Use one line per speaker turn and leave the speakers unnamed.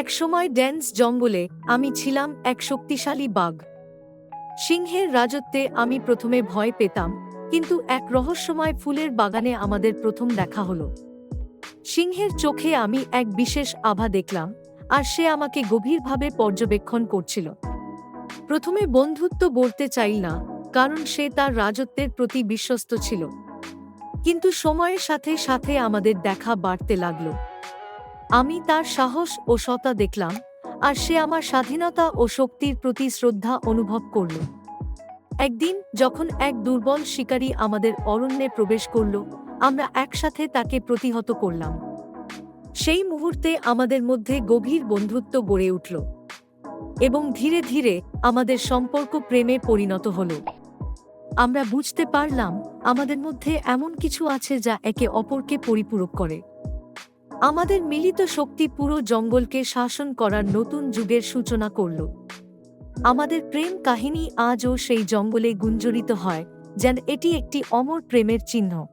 একসময় ড্যান্স জঙ্গলে আমি ছিলাম এক শক্তিশালী বাঘ। সিংহের রাজত্বে আমি প্রথমে ভয় পেতাম, কিন্তু এক রহস্যময় ফুলের বাগানে আমাদের প্রথম দেখা হলো। সিংহের চোখে আমি এক বিশেষ আভা দেখলাম, আর সে আমাকে গভীরভাবে পর্যবেক্ষণ করছিল। প্রথমে বন্ধুত্ব বলতে চাইল না, কারণ সে তার রাজত্বের প্রতি বিশ্বস্ত ছিল। কিন্তু সময়ের সাথে সাথে আমাদের দেখা বাড়তে লাগল। আমি তার সাহস ও সতা দেখলাম, আর সে আমার স্বাধীনতা ও শক্তির প্রতি শ্রদ্ধা অনুভব করল। একদিন যখন এক দুর্বল শিকারী আমাদের অরণ্যে প্রবেশ করল, আমরা একসাথে তাকে প্রতিহত করলাম। সেই মুহূর্তে আমাদের মধ্যে গভীর বন্ধুত্ব গড়ে উঠল এবং ধীরে ধীরে আমাদের সম্পর্ক প্রেমে পরিণত হল। আমরা বুঝতে পারলাম, আমাদের মধ্যে এমন কিছু আছে যা একে অপরকে পরিপূরক করে। আমাদের মিলিত শক্তি পুরো জঙ্গলকে শাসন করার নতুন যুগের সূচনা করল। আমাদের প্রেম কাহিনী আজও সেই জঙ্গলে গুঞ্জরিত হয়, যেন এটি একটি অমর প্রেমের চিহ্ন।